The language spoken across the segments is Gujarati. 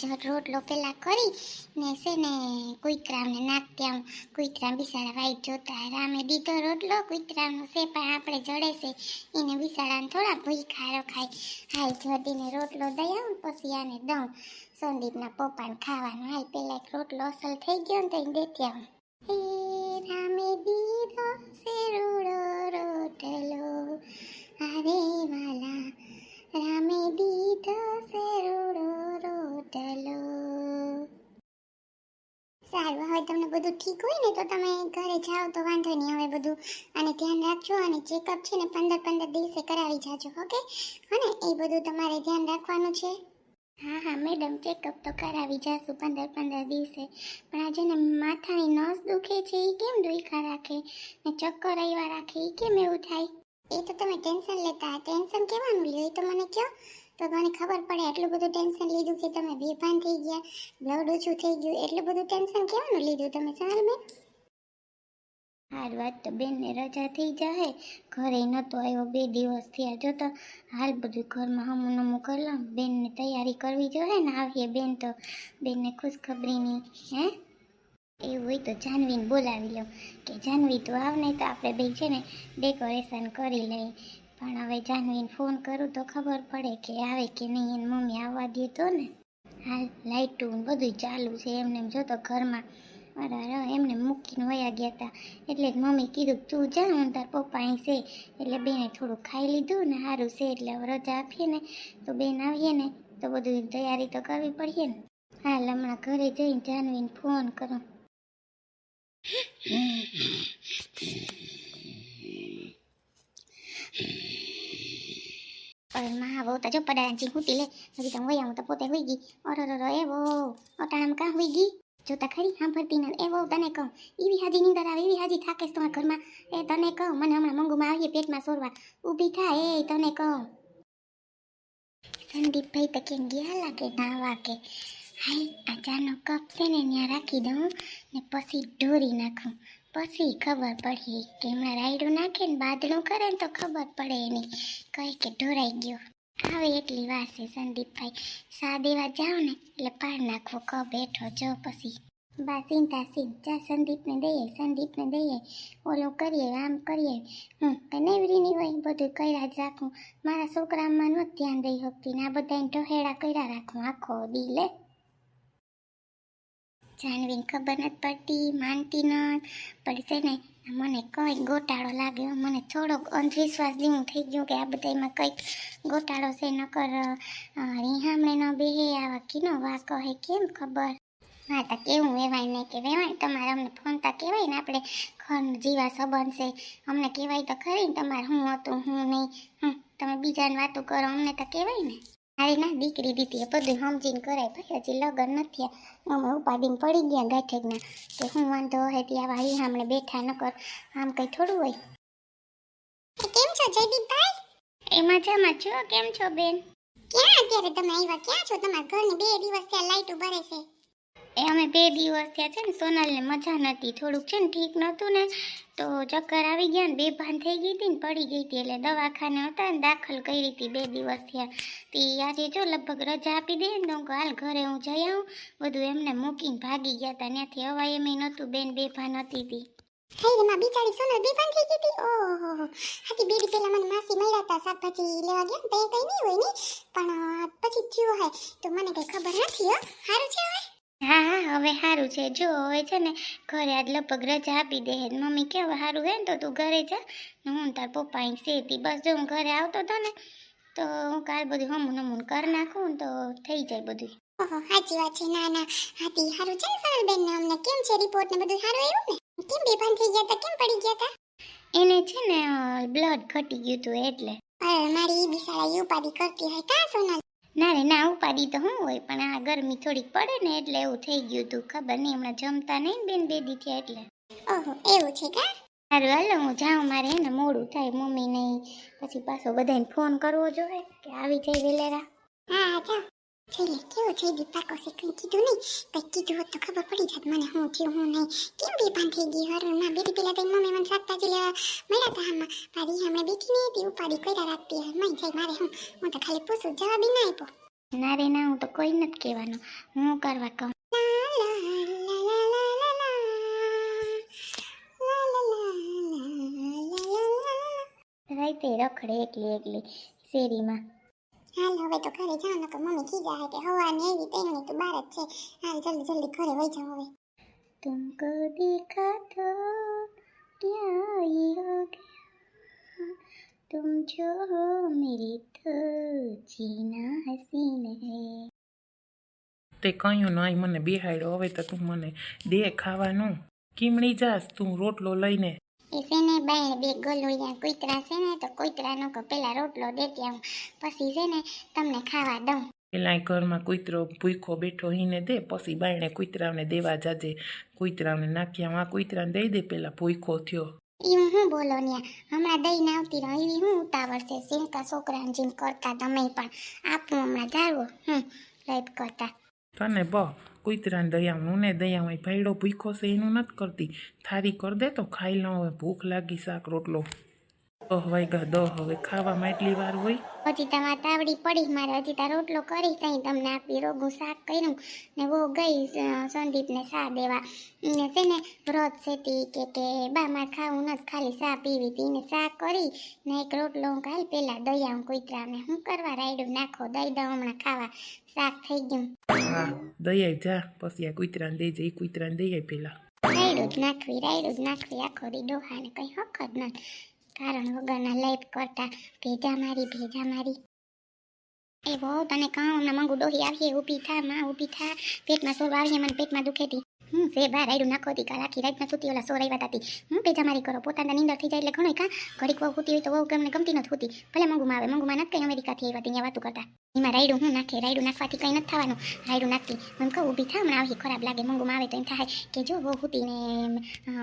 જો રોટલો પેલા કરી ને છે ને કુતરામને નાખતી આમ, કુતરા બિસાડા વાઈટ જોતા રામે દીધો રોટલો, કુતરાનો છે પણ આપણે જડે છે, એને બિસાડાને થોડા ખારો ખાય. હાલ જડીને રોટલો દઈ આવું, પછી આને દઉં. સંદીપના પપ્પાને ખાવાનું. હાલ પેલા એક રોટલો અસલ થઈ ગયો ને તો એને દેતી આવું. હે રામે દીધો છે રોટલો. અરે વાલા રામે દીધો સરોડો રૂડો રોટલો સારું, હવે તમને બધું ઠીક હોય ને તો તમે ઘરે જાઓ, તો વાંધો નહીં. હવે બધું અને ધ્યાન રાખજો અને ચેકઅપ છે ને પંદર પંદર દિવસે કરાવી જાજો, ઓકે? અને એ બધું તમારે ધ્યાન રાખવાનું છે. હા હા, મેડમ ચેકઅપ તો કરાવી જાશું પંદર પંદર દિવસે. પણ આજે ને માથાની નસ દુખે છે એ કેમ દુખા રાખે? ને ચક્કર આવ્યા રાખે એ કેમ એવું થાય? એ તો તમે ટેન્શન લેતા ટેન્શન કેવાનું લ્યો એ તો મને કહો તો મને ખબર પડે એટલું બધું ટેન્શન લીધું કે તમે બેભાન થઈ ગયા, બ્લડ ઓછું થઈ ગયું, એટલું બધું ટેન્શન કેવાનું લીધું તમે સર બેન? હાર વાત તો બેનને રજા થઈ જાય ઘરે નહોતો આવ્યો, બે દિવસ થયા. જો તો હાલ બધું ઘરમાં હમું નમું કરી લઉં બેનને તૈયારી કરવી જોઈએ ને આવીએ બેન તો. બેનને ખુશખબરીની, હે? એવું હોય તો જાનવીને બોલાવી લઉં. કે જાનવી, તું આવ નહીં તો આપણે બે છે ને ડેકોરેશન કરી લઈએ. પણ હવે જાનવીને ફોન કરું તો ખબર પડે કે આવે કે નહીં. એની મમ્મી આવવા દે તો ને. હાલ લાઇટું બધું ચાલુ છે. એમને એમ જો તો ઘરમાં અરે એમને મૂકીને વયા ગયા હતા એટલે મમ્મી કીધું, તું જા, હું તાર પપ્પા અહીં છે. એટલે બેને થોડું ખાઈ લીધું ને સારું છે. એટલે હવે રજા આપીએ ને. તો બેન આવીએ ને, તો બધું તૈયારી તો કરવી પડીએ ને. હાલ હમણાં ઘરે જઈને જાનવીને ફોન કરું. માં બહુ તો જો પડાંચી હુતી લે હજી તો વયા હું તો પોતે હોઈ ગઈ ઓરો અરે એ બહુ અટાણામાં કાં હોઈ ગઈ જોતા ખરી સાંભળતી ના એ બહુ તને કહું એવી હાજી નીંદર આવે એવી હાજી થાકે છે તમારા ઘરમાં એ તને કહું મને હમણાં મંગુમાં આવીએ પેટમાં સોરવા ઊભી થાય એ તને કહું સંદીપભાઈ તો કેમ ગયા લાગે નાવા કે હાય આ કપ છે ને ત્યાં રાખી દઉં ને પછી ઢોરી નાખું પછી ખબર પડી કે એમાં રાયડું નાખે ને બાદલું કરે ને તો ખબર પડે એની કહે કે ઢોરાઈ ગયો આવે એટલી વાર છે સંદીપભાઈ સા દેવા જાઓ ને એટલે પાડ નાખવો કપ બેઠો જો પછી બા ચિંતા સીધા સંદીપને દઈએ સંદીપને દઈએ ઓલું કરીએ આમ કરીએ હું કઈ નેવરીની હોય બધું કર્યા જ રાખું મારા છોકરામાં નથી ધ્યાન દઈ શકતી ને આ બધાને ઢોહેડા કર્યા રાખું આખો દી લે જાનવીને ખબર નથી પડતી, માનતી નથી. છે ને, મને કંઈક ગોટાળો લાગ્યો, મને થોડોક અંધવિશ્વાસ જેવું થઈ ગયું કે આ બધામાં કંઈક ગોટાળો છે, નકર રીહામણે ન બેહે, આવા કીનો વા કહે, કેમ ખબર? હા, તો કેવું વેવાય નહીં કે વેવાય? તમારે અમને ફોન તો કહેવાય ને આપણે ખન જીવા સંબંધ છે. અમને કહેવાય તો ખરી ને તમારે હું હતું, હું નહીં. હમ, તમે બીજાને વાતો કરો, અમને તો કહેવાય ને. અરે ના દીકરી દીધી બધું સમજીને કરાય ભાઈ હજી લગ્ન નથી અમે ઉપાડીને પડી ગયા ગાંઠેકના કે હું વાંધો હોય ત્યાં વાળી હમણે બેઠા ન કર. આમ કઈ થોડું હોય. કેમ છો જયદીપભાઈ? એ મજામાં છો? કેમ છો બેન? ક્યાં અત્યારે તમે આવ્યા ક્યાં છો? તમારા ઘરની બે દિવસ ત્યાં લાઈટ ભરે છે. એ અમે બે દિવસ થયા છે ને સોનાલને મજા નહોતી. થોડુંક છે ને ઠીક નહોતું ને, તો ચક્કર આવી ગયા ને બેભાન થઈ ગઈ હતી ને પડી ગઈ હતી એટલે દવાખાને હતા ને દાખલ કરી હતી બે દિવસ થયા. તે આજે જો લગભગ રજા આપી દે ને તો હાલ ઘરે હું જઈ આવું. બધું એમને મૂકીને ભાગી ગયા હતા ત્યાંથી હવા એમ નહોતું, બેન બેભાન હતી તી. થઈ બિચારી સોનલ બેભાન થઈ ગઈ હતી? ઓહો હાથી બે દી મને માસી મળ્યા હતા શાકભાજી લેવા પણ પછી થયું હોય. તો મને કઈ ખબર નથી હો. સારું છે હવે? હા હા હવે સારું છે. જો હવે છે ને ઘરે આજ લગભગ રજા આપી દે. મમ્મી કે હવે સારું હે ને તો તું ઘરે જા. હું તાર પપ્પા અહીં સેતી બસ જો હું ઘરે આવતો હતો ને તો હું કાલ બધું હમું હમુન કરી નાખું તો થઈ જાય બધું ઓહો સાચી વાત છે. ના ના. હાથી સારું છે ને સરળબેન ને અમને કેમ છે રિપોર્ટ ને બધું સારું આવ્યું ને? કેમ બેભાન થઈ ગયા હતા કેમ પડી ગયા હતા એને છે ને બ્લડ ઘટી ગયું હતું એટલે. અરે મારી બિસાડા ઈ ઉપાડી કરતી હોય કા સોનલ. ના રે ના ઉપાડી તો હું હોય પણ આ ગરમી થોડીક પડે ને એટલે એવું થઈ ગયું હતું ખબર નહીં હમણાં જમતા નહીં બેન બે દી થયા એટલે. ઓહો એવું છે કા? સારું હાલો હું જાઉં મારે એને મોડું થાય મમ્મી નહીં પછી પાછો બધાને ફોન કરવો જોઈએ કે આવી જાય વેલેરા. હા જાઓ. છેલ્લે કેવો છે દીપાકો છે કંઈ કીધું નહીં કંઈ કીધું હોત તો ખબર પડી જાત મને હું થયું હું નહીં કેમ બેભાન થઈ ગઈ હરણમાં ના બેટી પેલા તો મમ્મી મને શાકભાજી લેવા મળ્યા હતા આમાં પાડી હમણાં બેઠી નહીં હતી ઉપાડી કર્યા રાખતી હોય મઈ જાય મારે હું હું તો ખાલી પૂછું જવાબ ના આપ્યો ના રે ના હું તો કોઈ નથી કહેવાનું હું કરવા કહું રાઈતે રખડે એકલી એકલી શેરીમાં હવે તો ઘરે જાઓ નકર મમ્મી ખીજા કે હવાની આવી તેની તું બાર જ છે હાલ જલ્દી જલ્દી ઘરે વઈ જાઓ હવે तुमको देखा तो क्या ये हो गया तुम जो हो मेरी तो जीना हसीन है તે કહ્યું નહીં મને બેહાડ્યો હવે તો તું મને દે ખાવાનું કીમણી જાસ તું રોટલો લઈને એ છે ને બાય બે ગોલુયા કુતરા છે ને તો કુતરાનો કો પેલા રોટલો દેતી આવું. પછી છે ને તમને ખાવા દઉં. પેલા ઘરમાં કૂતરો ભૂખો બેઠો હીને દે પછી બાયણે કૂતરાને દેવા જાજે. કૂતરાને નાખ્યા આ કૂતરાને દઈ દે પેલા ભૂખો થયો. એવું હું બોલો ન્યા? હમણાં દઈને આવતી રહી એવી હું ઉતાવળ છે? સિંકા છોકરાને જેમ કરતા તમે પણ. આપું હમણાં ધારવો હમ લાઈફ કરતા. તને બ કૂતરાને દયા હું ને દયા હોય ભાઈડો ભૂખો છે, એનું નથી કરતી. થારી કર દે તો ખાઈ લઉં ભૂખ લાગી શાક રોટલો. વાગ્યા દહ. હવે ખાવામાં એટલી વાર હોય. હજી તમારે તાવડી પડી મારે હજી તાર રોટલો કરી તઈ તમને આપી રોગું શાક કર્યું ને વો ગઈ સંદીપને શા દેવા. ને છે ને વ્રત સેતી કે કે બા મારે ખાવું નથી. ખાલી શા પીવી હતી ને શા કરી ને એક રોટલો હું કાલ પેલા દઈ આવું કુતરાને. હું કરવા રાયડું નાખો? દઈ દઉં હમણાં ખાવા. શાક થઈ ગયું. હા દઈ જા. પછી આ કૂતરાને દઈ એ કૂતરાને દઈ પેલા. રાયડું જ નાખવી રાયડું જ નાખવી. આખો રીડો હા ને કંઈ હક જ નથી. કારણ વગરના લાઈફ કરતા, ભેજા મારી ભેજા મારી. એ બહુ તને કહું હમણાં મંગુ ડોહી આવીએ ઊભી થા, માં ઊભી થા. પેટમાં સોર આવીએ મને પેટમાં દુખેતી હું સે બાર રાયડું નાખો હતી કાલ આખી રાતના સુતી ઓલા સોર આવ્યા હતી હું ભેજા મારી કરો, પોતાના નીંદર થઈ જાય એટલે ઘણો કાં. ઘડીક વહુ હોતી હોય તો વહુ ગમને ગમતી નથી હોતી. ભલે મંગુમાં આવે, મંગુમાં નથી કઈ અમેરિકાથી આવ્યા ત્યાં વાતું કરતા. એમાં રાયડું હું નાખે, રાયડું નાખવાથી કંઈ નથી થવાનું. રાયડું નાખતી. મને કહું, ઊભી થા, હમણાં આવી ખરાબ લાગે, મંગુમાં આવે તો એમ થાય કે જો વહુ હોતી ને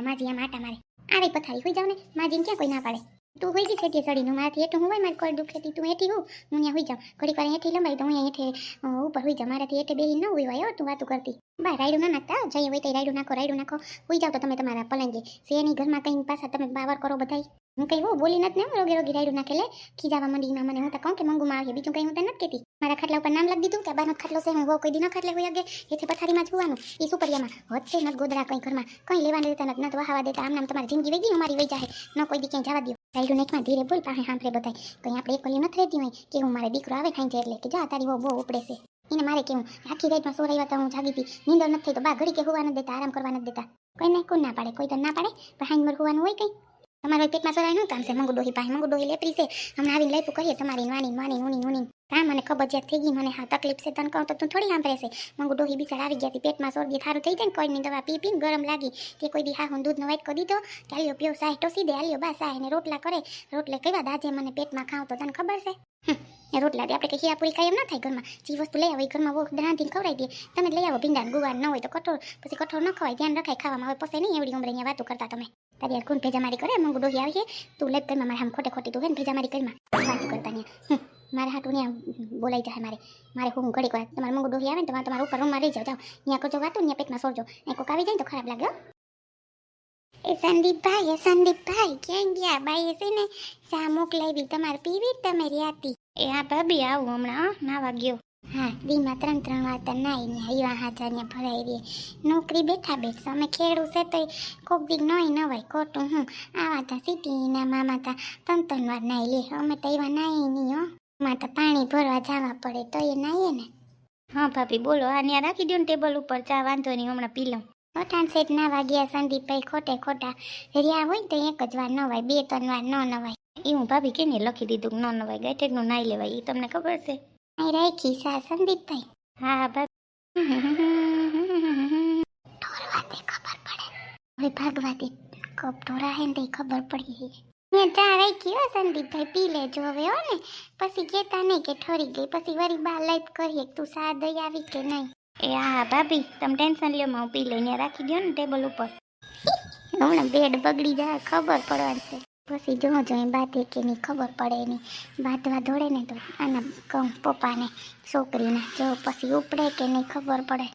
માજી આમ આટા મારે. આવે પથારી હોઈ જાવ ને માજીને ક્યાં કોઈ ના પાડે? તું હોઈ ગઈ છે સડીનો મારાથી એટલું હું હોય મારે કોઈ દુખેતી તું હેઠી હું હું અહીંયા હોઈ જાઉં. ઘડીક વાર હેઠી લંબાઈ હું અહીંયા ઉપર હોઈ જાઉં. મારાથી હેઠે બેહી ન હોય હોય તું વાતું કરતી. બા, રાયડું ના નાખતા? જઈએ હોય તો રાયડું નાખો રાયડું નાખો. હોઈ જાવ તો તમે તમારા પલંગે. શેની ઘરમાં કંઈ પાછા તમે બાવર કરો બધાય? હું કઈ હું, બોલી નથી ને રોગે રોગી રાયડું નાખે લે. ખીજાવા મંડીમાં મને હું તો કહું કે મંગુમાં આવીએ. બીજું કંઈ હું તો નથી કહેતી. મારા ખાટલા ઉપર નામ લખી દીધું કે બાનો ખાટલો છે, હું કોઈ દિનો ખાટલે હોય અગે એથી પથારીમાં જોવાનું એ સુપરિયામાં. વધશે નથી ગોદરા કંઈ ઘરમાં. કંઈ લેવા દેતા નથી નથી વહાવા દેતા. આમ નામ તમારી જિંદગી વહી ગઈ અમારી વહી જાય ન કોઈ દી ક્યાંય જવા દો રાયડું નાખમાં ધીરે બોલ પાસે સાંભળે બધાય. કંઈ આપણે એકલી નથી રહેતી હોય કે હું મારે દીકરો આવે ખાઈ એટલે કે જા તારી બહુ બહુ ઉપડે છે. એને મારે કેવું, આખી રાતમાં સોરાઈ હતા, હું જાગી હતી. નીંદર નથી થઈ તો બા ઘડી કે હોવા નથી દેતા, આરામ કરવા નથી દેતા. કોઈ ને કોઈ ના પાડે, કોઈ તો ના પાડે, પણ હાઈન મર હોવાનું હોય કંઈ. તમારા પેટમાં સરાય શું કામ છે. મંગુ ડોહી પાસે મંગુ ડોહી લેપરી છે. હમણાં આવીને લેપું કરીએ. તમારી વાની વાણી ઉની ઉની. હા મને કબજિયાત થઈ ગઈ. મને હા તકલીફ છે. તને કહું તો તું થોડી સાંભળે છે. મંગુ ડોહી બિચાર આવી ગયા પેટમાં સોરગી થારું થઈ જાય ને કોઈની દવા પી પીને ગરમ લાગી. કે કોઈ દી હા હું દૂધનો વાઇટ કરી દીધો. કે આલ્યો પીઓ સાહે ટોસી દે આલ્યો બા સાહે ને રોટલા કરે. રોટલે કહેવા દાજે મને પેટમાં ખાવ તો તને ખબર છે? એ રોટલા દે આપણે કે ખીરાપુરી પૂરી એમ ના થાય ઘરમાં. જે વસ્તુ લઈ આવે ઘરમાં બહુ રાંધીને ખવડાવી દે. તમે લઈ આવો ભીંડા ગુવાર ન હોય તો કઠોળ. પછી કઠોળ ન ખવાય. ધ્યાન રખાય. ખાવામાં હવે પછી નહીં. એવડી ઉમરે અહીંયા વાતો કરતા તમે. તારી યાર કોણ ભેજા મારી કરે મંગુ ડોહી આવી છે તું લેપ કરમાં મારે આમ ખોટે ખોટી તું હે ને ભેજા મારી કરમાં વાતો કરતા હમ, મારે હાટું ત્યાં બોલાઈ જાય મારે. મારે હું ઘડીક વાર તમારે મંગુ ડોહી આવે ને તમારે તમારા ઉપર રૂમમાં રહી જાઓ જાઓ. ત્યાં કરજો વાતો ત્યાં પેટમાં સોરજો. એ કોક આવી જાય ને તો ખરાબ લાગ્યો. એ સંદીપભાઈ એ સંદીપભાઈ ક્યાં ગયા? બાઈએ છે ને ચા મોકલાવી તમારે પીવી તમે રહ્યા એ હા ભાભી આવું હમણાં નાવા ગયો. હા દીમાં ત્રણ ત્રણ વાર તો નાઈ ને હૈવા હાજર ને ભરાઈ રહી. નોકરી બેઠા બેઠા અમે ખેડું છે તો કોક દી નોય નવાય ખોટું હું. આવા તા સિટીના મામા તા ત્રણ ત્રણ વાર નાઈ લે. અમે તો એવા નાઈ નહીં હો. માં તો પાણી ભરવા જવા પડે તો એ નાઈએ ને. હા ભાભી બોલો. આ ત્યાં રાખી દો ને ટેબલ ઉપર. ચા વાંધો નહીં હમણાં પી લઉં. અટાણ સેટ ના વાગ્યા સંદીપભાઈ ખોટે ખોટા રહ્યા હોય તો એક જ વાર નવાય બે ત્રણ વાર ન નવાય. એ હું ભાભી કેને લખી દીધું ન નવાય? ગાયટેકનું નાઈ લેવાય એ તમને ખબર છે? અહીં રાખી સા સંદીપભાઈ હા ભાભી ઢોરવાથી ખબર પડે હવે ભાગવાથી કપ ઢોરા હે ને ખબર પડી મેં ચા રાખી હો સંદીપભાઈ પી લેજો હવે હો ને પછી કહેતા નહીં કે ઠરી ગઈ પછી વળી બા લાઈફ કરીએ તું સા દઈ આવી કે નહીં એ હા ભાભી તમે ટેન્શન લ્યો માં હું પી લઈને રાખી દો ને ટેબલ ઉપર હમણાં બેડ બગડી જાય ખબર પડવાની છે પછી જો જો એ બાતે કે નહીં ખબર પડે નહીં બાતવા દોડે ને તો આના કહું પપ્પાને છોકરીને જો પછી ઉપડે કે નહીં ખબર પડે.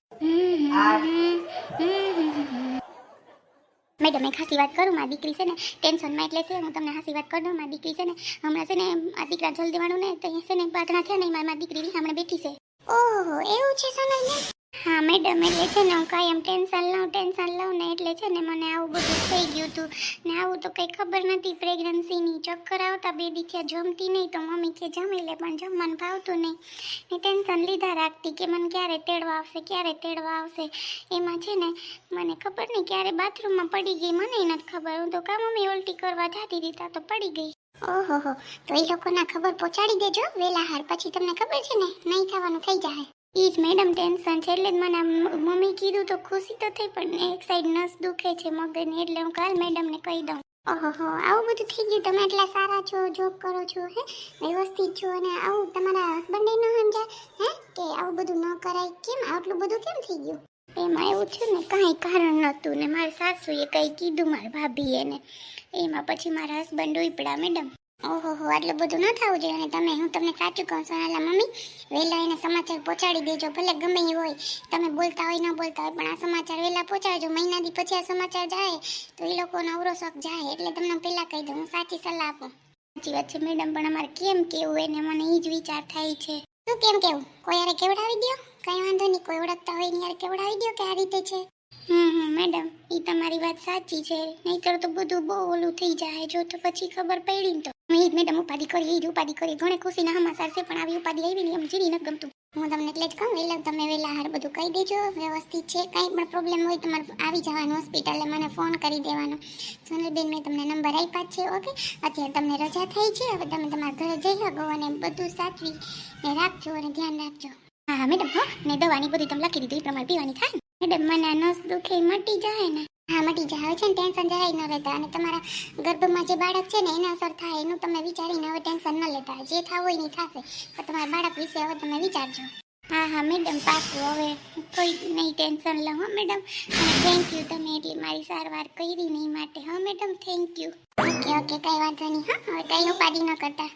મેડમ, એક હાસી વાત કરું, મારી દીકરી છે ને ટેન્શનમાં એટલે છે, હું તમને હાસી વાત કરી દઉં, મારી દીકરી છે ને હમણાં છે ને આ દીકરા જલ્દી વાળું ને તો છે ને બાતણા છે ને મારી દીકરી હમણાં બેઠી છે. ઓહો, એવું છે સોનલબેન? હા મેડમ એટલે છે ને હું એમ ટેન્શન લઉં ટેન્શન લઉં ને એટલે છે ને મને આવું બધું થઈ ગયું હતું. ને આવું તો કંઈ ખબર નથી પ્રેગ્નન્સીની ચક્કર આવતા બે દી જમતી નહીં, તો મમ્મી કે જમી લે, પણ જમવાનું ભાવતું નહીં. ને ટેન્શન લીધા રાખતી કે મને ક્યારે તેડવા આવશે, ક્યારે તેડવા આવશે. એમાં છે ને મને ખબર નહીં ક્યારે બાથરૂમમાં પડી ગઈ, મને નથી ખબર. હું તો કા મમ્મી ઉલટી કરવા જતી દીધા તો પડી ગઈ. ઓહો તો એ લોકોના ખબર પહોંચાડી દેજો વેલા હાર પછી તમને ખબર છે ને, નહીં થવાનું થઈ જાય. ઈ જ મેડમ ટેન્શન છે. એટલે જ મને મમ્મી કીધું તો ખુશી તો થઈ, પણ એક સાઈડ નસ દુખે છે મગજની. એટલે હું કાલ મેડમને કહી દઉં. ઓહો આવું બધું થઈ ગયું? તમે એટલા સારા છો જોબ કરો છો, હે? વ્યવસ્થિત છો અને આવું તમારા હસબન્ડે ન સમજાય, હે? કે આવું બધું ન કરાય કેમ? આટલું બધું કેમ થઈ ગયું? એમાં એવું છે ને, કાંઈ કારણ નહોતું ને મારી સાસુએ કંઈ કીધું, મારા ભાભીએ ને. એમાં પછી મારા હસબન્ડ ઉપડા મેડમ. ઓહો, આટલું બધું ન થવું જોઈએ. અને તમે, હું તમને સાચું કહું છું નાલા મમ્મી વહેલા એને સમાચાર પહોંચાડી દેજો. ભલે ગમે એ હોય, તમે બોલતા હોય, ન બોલતા હોય, પણ આ સમાચાર વહેલા પહોંચાડજો. મહિનાથી પછી આ સમાચાર જાય, તો એ લોકોનો અવરો શોખ જાય. એટલે તમને પહેલાં કહી દઉં, હું સાચી સલાહ આપું. સાચી વાત છે, મેડમ, પણ અમારે કેમ કેવું એને? મને એ જ વિચાર થાય છે. શું કેમ કેવું? કોઈ યારે કેવડાવી દો કઈ વાંધો નહીં, કોઈ ઓળખતા હોય ને યાર કેવડાવી દો કે આ રીતે છે? હમ હમ, મેડમ એ તમારી વાત સાચી છે. નહીતર તો બધું બહુ ઓલું થઈ જાય. જો તો પછી ખબર પડી તો. હું મેડમ ઉપાધિ કરી એ જ ઉપાધિ કરી. ઘણે ખુશીના હમાસાર છે, પણ આવી ઉપાધિ આવી ને એમ જીરી ન ગમતું. હું તમને એટલે જ કહું, એટલે તમે વહેલા હાર બધું કહી દેજો. વ્યવસ્થિત છે, કંઈ પણ પ્રોબ્લેમ હોય તમારે આવી જવાનું હોસ્પિટલે મને ફોન કરી દેવાનો. સોનલબેન, મેં તમને નંબર આપ્યા છે ઓકે અત્યારે તમને રજા થઈ છે. હવે તમે તમારા ઘરે જઈ શકો અને બધું સાચવી ને રાખજો અને ધ્યાન રાખજો. હા મેડમ હા. મેં દવાની બધી તમે લખી દીધી, એ પ્રમાણે પીવાની થાય મેડમ મને નસ દુખે મટી જાય ને. હા, મટી જાય. હવે છે ને ટેન્શન જરાય ન રહેતા અને તમારા ગર્ભમાં જે બાળક છે ને, એને અસર થાય, એનું તમે વિચારીને હવે ટેન્શન ન લેતા. જે થાવ હોય નહીં થશે. પણ તમારા બાળક વિશે હવે તમે વિચારજો. હા હા મેડમ પાકું હવે કોઈ નહીં ટેન્શન લઉં, હા મેડમ અને થેન્ક યુ તમે એટલી મારી સારવાર કરી નહીં માટે. હા madam thank you okay okay કંઈ વાંધો નહીં, હા. હવે કંઈ ઉપાધિ ન કરતા.